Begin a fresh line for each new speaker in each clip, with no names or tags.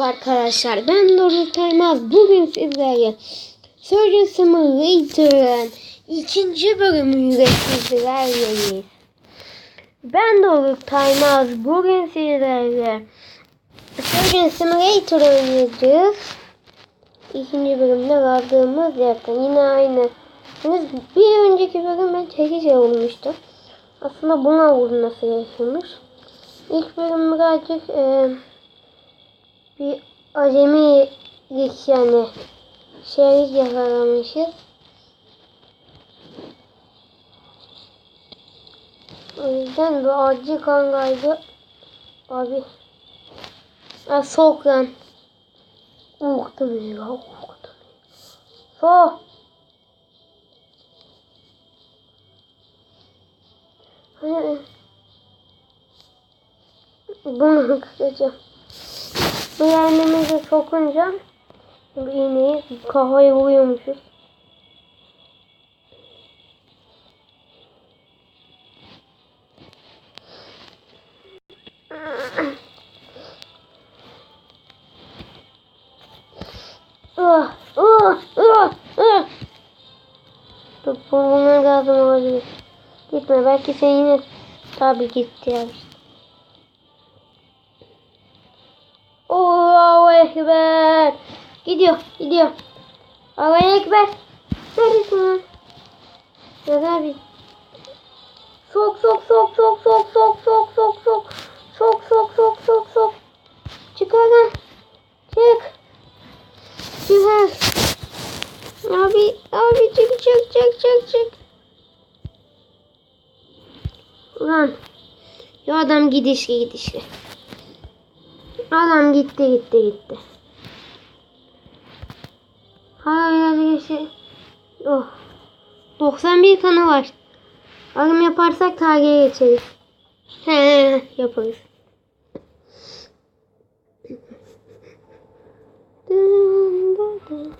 Arkadaşlar ben Doruk Taymaz. Bugün sizlerle Surgeon Simulator'ın ikinci bölümüyle sizlerleyiz. Ben Doruk Taymaz. Bugün sizlerle Surgeon Simulator oynayacağız. İkinci bölümde kaldığımız yerden yine aynı. Henüz bir önceki bölüm ben çekici olmuştu. Aslında buna vurulması gerekiyormuş. İlk bölüm birazcık eee bir acemi yani şey yakalamışız. O yüzden bu acı kangaydı. Abi. Ha, sok lan. Uktu bizi ya. Uktu. Sok. Hani bunu kaçacağım. Yerlerimize sokunca iğneyi kafaya vuruyormuşuz. Ah, ah, ah, ah. Dur, bulmam lazım olabilir. Gitme, belki sen yine tabii gitti ya. Ekber. Gidiyor, gidiyor. Allahu Ekber. Neredesin lan? Ya abi. Sok sok sok sok sok sok sok sok sok. Sok sok sok sok sok. Çıkar lan. Çık. Çıkar. Abi, abi çık çık çık çık çık. Ulan. Ya adam gidişli gidişli. Adam gitti gitti gitti. Hala geçti. Oh. 91 kanı var. Alım yaparsak tarihe geçeriz. He yaparız. Dın dın dın.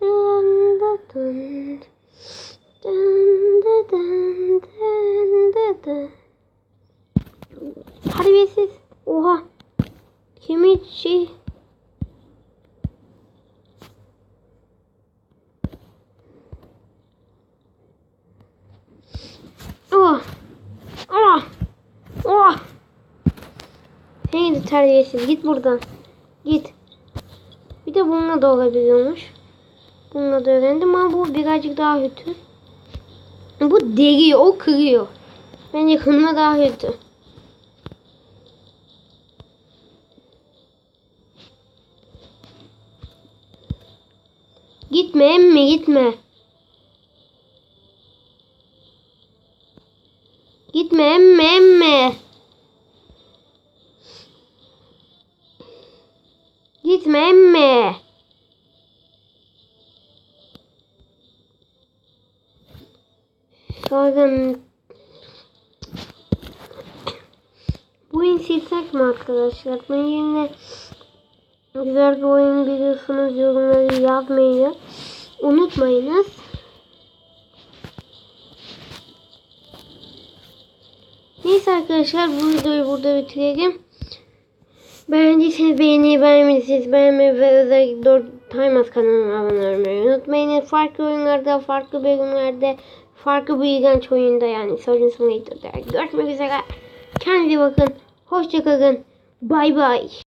Dın dın dın. Dın dın dın dın dın dın. Terbiyesiz. Oha. Kemik şey. Oh. Oh. Oh. Hey terbiyesiz git buradan. Git. Bir de bununla da olabiliyormuş. Bununla da öğrendim ama bu birazcık daha kötü. Bu deriyor, o kırıyor. Bence kırma daha kötü. Gitme emmi gitme. Gitme emmi emmi. Gitme emmi. Sonra bu silsek mi arkadaşlar? Bu yerine güzel bir oyun biliyorsunuz yorumları yazmayı unutmayınız. Neyse arkadaşlar bu videoyu burada bitirelim. Beğendiyseniz beğeniyi beğenmediyseniz beğenmeyi ve özellikle 4 Timeless kanalına abone olmayı unutmayın. Farklı oyunlarda, farklı bölümlerde, farklı bir ilginç oyunda yani Surgeon Simulator'da görüşmek üzere. Kendinize bakın. Hoşçakalın. Bay bay.